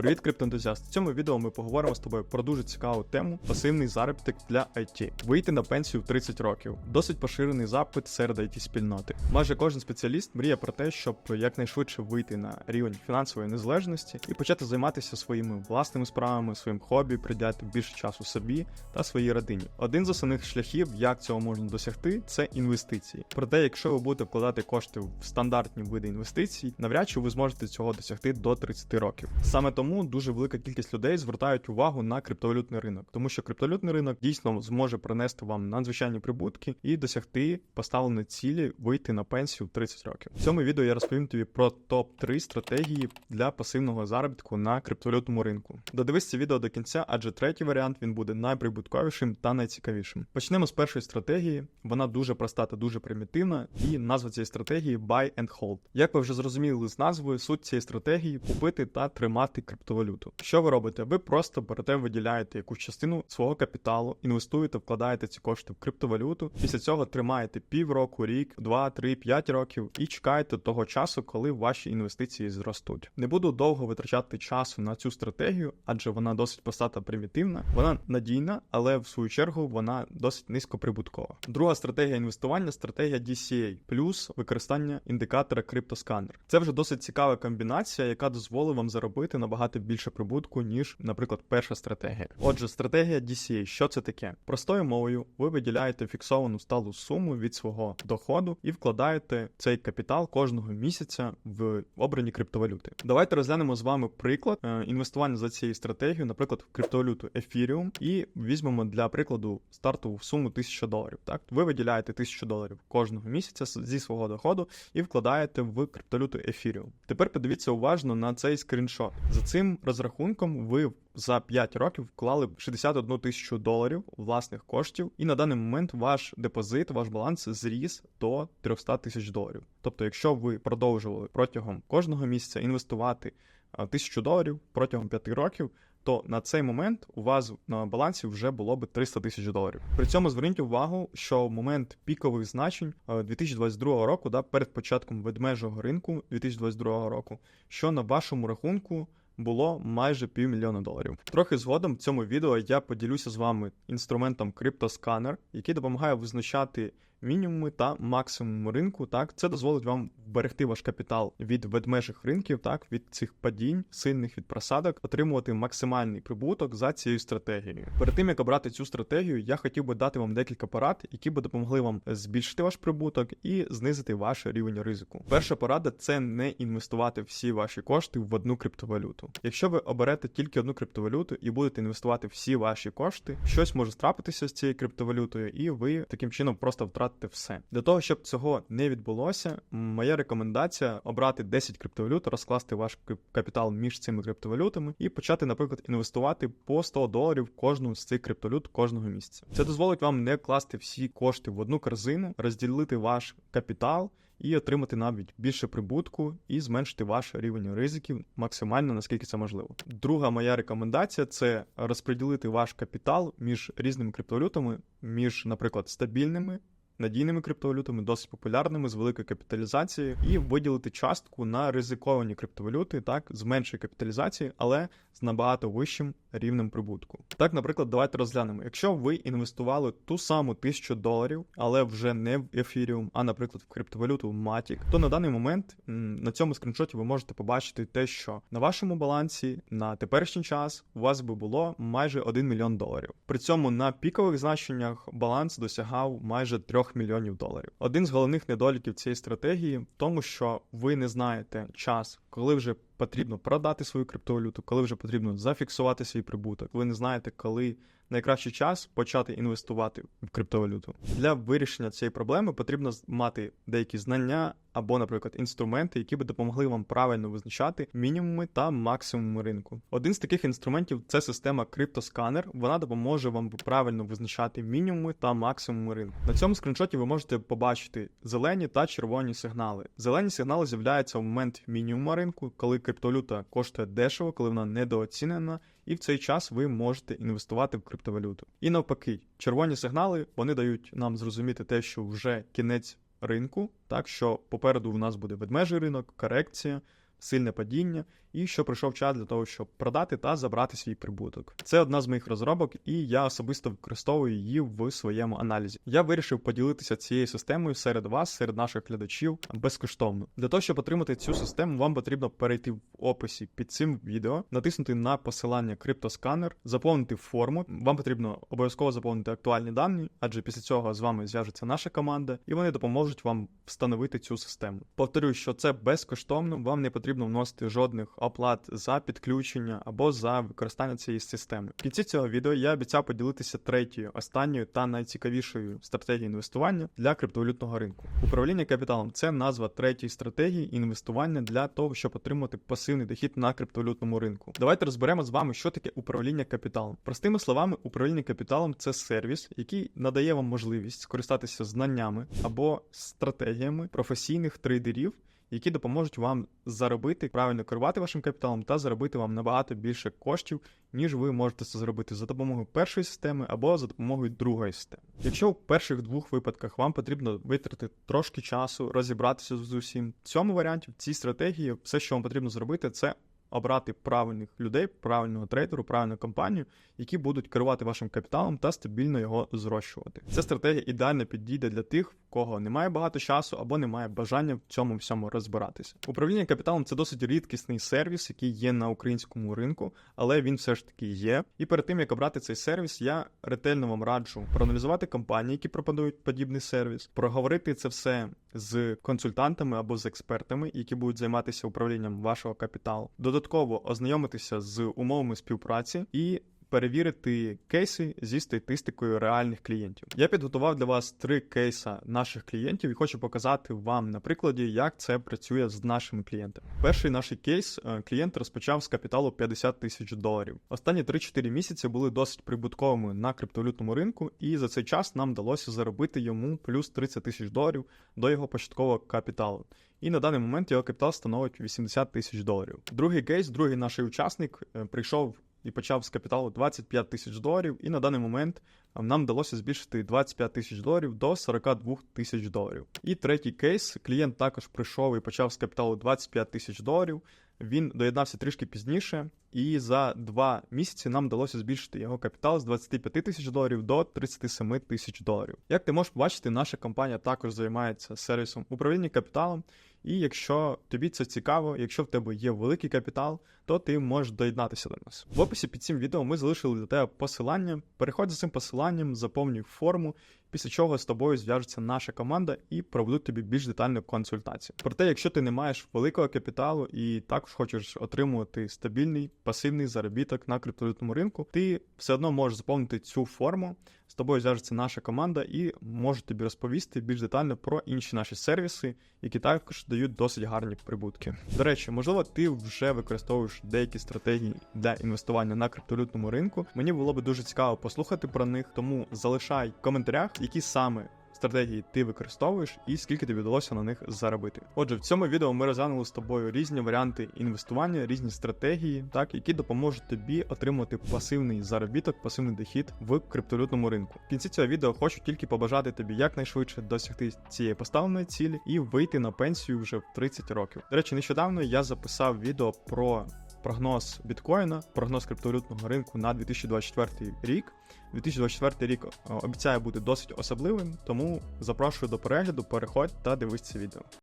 Привіт, криптоентузіаст! В цьому відео ми поговоримо з тобою про дуже цікаву тему пасивний заробіток для IT. Вийти на пенсію в 30 років. Досить поширений запит серед it спільноти. Майже кожен спеціаліст мріє про те, щоб якнайшвидше вийти на рівень фінансової незалежності і почати займатися своїми власними справами, своїм хобі, приділяти більше часу собі та своїй родині. Один з основних шляхів, як цього можна досягти, це інвестиції. Проте, якщо ви будете вкладати кошти в стандартні види інвестицій, навряд чи ви зможете цього досягти до 30 років. Саме тому дуже велика кількість людей звертають увагу на криптовалютний ринок, тому що криптовалютний ринок дійсно зможе принести вам надзвичайні прибутки і досягти поставленої цілі вийти на пенсію в 30 років. В цьому відео я розповім тобі про топ 3 стратегії для пасивного заробітку на криптовалютному ринку. Додивись це відео до кінця, адже третій варіант він буде найприбутковішим та найцікавішим. Почнемо з першої стратегії. Вона дуже проста та дуже примітивна, і назва цієї стратегії Buy and Hold. Як ви вже зрозуміли з назвою, суть цієї стратегії купити та тримати криптовалюту. Що ви робите? Ви просто берете, виділяєте якусь частину свого капіталу, інвестуєте, вкладаєте ці кошти в криптовалюту. Після цього тримаєте півроку, рік, 2, 3, 5 років і чекаєте того часу, коли ваші інвестиції зростуть. Не буду довго витрачати часу на цю стратегію, адже вона досить проста та примітивна. Вона надійна, але в свою чергу вона досить низькоприбуткова. Друга стратегія інвестування стратегія DCA плюс використання індикатора CryptoScanner. Це вже досить цікава комбінація, яка дозволить вам заробити набагато більше прибутку, ніж, наприклад, перша стратегія. Отже, стратегія DCA, що це таке? Простою мовою, ви виділяєте фіксовану сталу суму від свого доходу і вкладаєте цей капітал кожного місяця в обрані криптовалюти. Давайте розглянемо з вами приклад е, інвестування за цією стратегією, наприклад, в криптовалюту Ethereum, і візьмемо для прикладу стартову суму 1000 доларів. Так, ви виділяєте 1000 доларів кожного місяця зі свого доходу і вкладаєте в криптовалюту Ethereum. Тепер подивіться уважно на цей скріншот. За цим розрахунком ви за 5 років вклали 61 тисячу доларів власних коштів, і на даний момент ваш депозит, ваш баланс зріс до 300 тисяч доларів. Тобто, якщо ви продовжували протягом кожного місяця інвестувати тисячу доларів протягом 5 років. То на цей момент у вас на балансі вже було би 300 тисяч доларів. При цьому зверніть увагу, що в момент пікових значень е, 2022 року, да, перед початком ведмежого ринку 2022 року, що на вашому рахунку було майже півмільйона доларів. Трохи згодом в цьому відео я поділюся з вами інструментом CryptoScanner, який допомагає визначати мінімуми та максимум ринку. Так, це дозволить вам вберегти ваш капітал від ведмежих ринків, так від цих падінь, сильних від просадок, отримувати максимальний прибуток за цією стратегією. Перед тим як обрати цю стратегію, я хотів би дати вам декілька порад, які би допомогли вам збільшити ваш прибуток і знизити ваш рівень ризику. Перша порада це не інвестувати всі ваші кошти в одну криптовалюту. Якщо ви оберете тільки одну криптовалюту і будете інвестувати всі ваші кошти, щось може трапитися з цією криптовалютою, і ви таким чином просто втратите все. Для того щоб цього не відбулося, моя рекомендація обрати 10 криптовалют, розкласти ваш капітал між цими криптовалютами і почати, наприклад, інвестувати по 100 доларів кожну з цих криптовалют кожного місяця. Це дозволить вам не класти всі кошти в одну корзину, розділити ваш капітал. І отримати навіть більше прибутку і зменшити ваш рівень ризиків максимально наскільки це можливо. Друга моя рекомендація це розподілити ваш капітал між різними криптовалютами, між, наприклад, стабільними надійними криптовалютами, досить популярними з великою капіталізацією, і виділити частку на ризиковані криптовалюти, так з меншою капіталізацією, але з набагато вищим рівнем прибутку. Так, наприклад, давайте розглянемо. Якщо ви інвестували ту саму тисячу доларів, але вже не в Ethereum, а, наприклад, в криптовалюту Matic, то на даний момент на цьому скріншоті ви можете побачити те, що на вашому балансі на теперішній час у вас би було майже 1 мільйон доларів. При цьому на пікових значеннях баланс досягав майже 3 мільйонів доларів. Один з головних недоліків цієї стратегії в тому, що ви не знаєте час, коли вже потрібно продати свою криптовалюту, коли вже потрібно зафіксувати свій прибуток. Ви не знаєте, коли найкращий час почати інвестувати в криптовалюту. Для вирішення цієї проблеми потрібно мати деякі знання або, наприклад, інструменти, які би допомогли вам правильно визначати мінімуми та максимуми ринку. Один з таких інструментів це система CryptoScanner. Вона допоможе вам правильно визначати мінімуми та максимуми ринку. На цьому скріншоті ви можете побачити зелені та червоні сигнали. Зелені сигнали з'являються в момент мінімума ринку, коли криптовалюта коштує дешево, коли вона недооцінена, і в цей час ви можете інвестувати в криптовалюту. І навпаки, червоні сигнали вони дають нам зрозуміти те, що вже кінець ринку, так що попереду у нас буде ведмежий ринок, корекція, сильне падіння, і що прийшов час для того, щоб продати та забрати свій прибуток. Це одна з моїх розробок, і я особисто використовую її в своєму аналізі. Я вирішив поділитися цією системою серед вас, серед наших глядачів безкоштовно. Для того, щоб отримати цю систему, вам потрібно перейти в описі під цим відео, натиснути на посилання криптосканер, заповнити форму. Вам потрібно обов'язково заповнити актуальні дані, адже після цього з вами зв'яжеться наша команда, і вони допоможуть вам встановити цю систему. Повторюю, що це безкоштовно, вам не потрібно вносити жодних оплат за підключення або за використання цієї системи. В кінці цього відео я обіцяв поділитися третьою, останньою та найцікавішою стратегією інвестування для криптовалютного ринку. Управління капіталом це назва третьої стратегії інвестування для того, щоб отримати пасивний дохід на криптовалютному ринку. Давайте розберемо з вами, що таке управління капіталом. Простими словами, управління капіталом це сервіс, який надає вам можливість скористатися знаннями або стратегіями професійних трейдерів. Які допоможуть вам заробити, правильно керувати вашим капіталом та заробити вам набагато більше коштів, ніж ви можете це зробити за допомогою першої системи або за допомогою другої системи. Якщо в перших двох випадках вам потрібно витратити трошки часу, розібратися з усім, в цьому варіанті в цій стратегії все, що вам потрібно зробити, це обрати правильних людей, правильного трейдеру, правильну компанію, які будуть керувати вашим капіталом та стабільно його зрощувати. Ця стратегія ідеально підійде для тих, в кого немає багато часу або немає бажання в цьому всьому розбиратися. Управління капіталом це досить рідкісний сервіс, який є на українському ринку, але він все ж таки є. І перед тим як обрати цей сервіс, я ретельно вам раджу проаналізувати компанії, які пропонують подібний сервіс, проговорити це все з консультантами або з експертами, які будуть займатися управлінням вашого капіталу. Додатково ознайомитися з умовами співпраці і перевірити кейси зі статистикою реальних клієнтів. Я підготував для вас три кейса наших клієнтів і хочу показати вам на прикладі, як це працює з нашими клієнтами. Перший наш кейс е, клієнт розпочав з капіталу 50 тисяч доларів. Останні 3-4 місяці були досить прибутковими на криптовалютному ринку, і за цей час нам вдалося заробити йому плюс 30 тисяч доларів до його початкового капіталу. І на даний момент його капітал становить 80 тисяч доларів. Другий кейс, другий наш учасник е, прийшов і почав з капіталу 25 тисяч доларів, і на даний момент нам вдалося збільшити 25 тисяч доларів до 42 тисяч доларів. І третій кейс, клієнт також прийшов і почав з капіталу 25 тисяч доларів. Він доєднався трішки пізніше, і за два місяці нам вдалося збільшити його капітал з 25 тисяч доларів до 37 тисяч доларів. Як ти можеш бачити, наша компанія також займається сервісом управління капіталом. І якщо тобі це цікаво, якщо в тебе є великий капітал, то ти можеш доєднатися до нас. В описі під цим відео ми залишили для тебе посилання. Переходь за цим посиланням, заповнюй форму, після чого з тобою зв'яжеться наша команда і проведуть тобі більш детальну консультацію. Проте, якщо ти не маєш великого капіталу і також хочеш отримувати стабільний пасивний заробіток на криптовалютному ринку, ти все одно можеш заповнити цю форму. З тобою зв'яжеться наша команда і може тобі розповісти більш детально про інші наші сервіси, які також дають досить гарні прибутки. До речі, можливо, ти вже використовуєш деякі стратегії для інвестування на криптовалютному ринку. Мені було би дуже цікаво послухати про них, тому залишай в коментарях, які саме. Стратегії ти використовуєш і скільки тобі вдалося на них заробити. Отже, в цьому відео ми розглянули з тобою різні варіанти інвестування, різні стратегії, так які допоможуть тобі отримати пасивний заробіток, пасивний дохід в криптовалютному ринку. В кінці цього відео хочу тільки побажати тобі якнайшвидше досягти цієї поставленої цілі і вийти на пенсію вже в 30 років. До речі, нещодавно я записав відео про прогноз біткоїна, прогноз криптовалютного ринку на 2024 рік. 2024 рік е, обіцяє бути досить особливим, тому запрошую до перегляду, переходь та дивись це відео.